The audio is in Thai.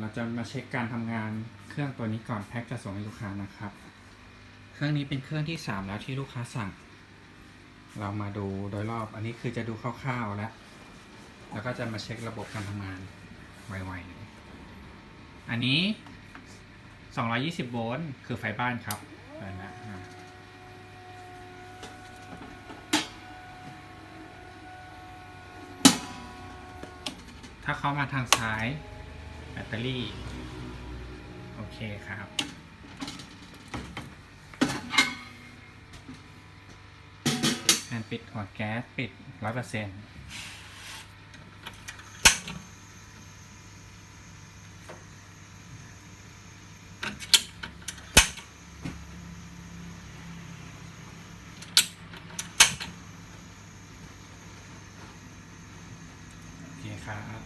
เราจะมาเช็คการทำงานเครื่องตัวนี้ก่อนแพ็คจะส่งให้ลูกค้านะครับ เครื่องนี้เป็นเครื่องที่สามแล้วที่ลูกค้าสั่ง เรามาดูโดยรอบ อันนี้คือจะดูคร่าวๆแล้ว แล้วก็จะมาเช็คระบบการทำงานไวๆ อันนี้ 220 โวลต์คือไฟบ้านครับเห็นไหมถ้าเขามาทางซ้าย แบตเตอรี่ โอเคครับ แผ่นปิดหัวแก๊สปิดร้อยเปอร์เซ็นต์โอเคครับ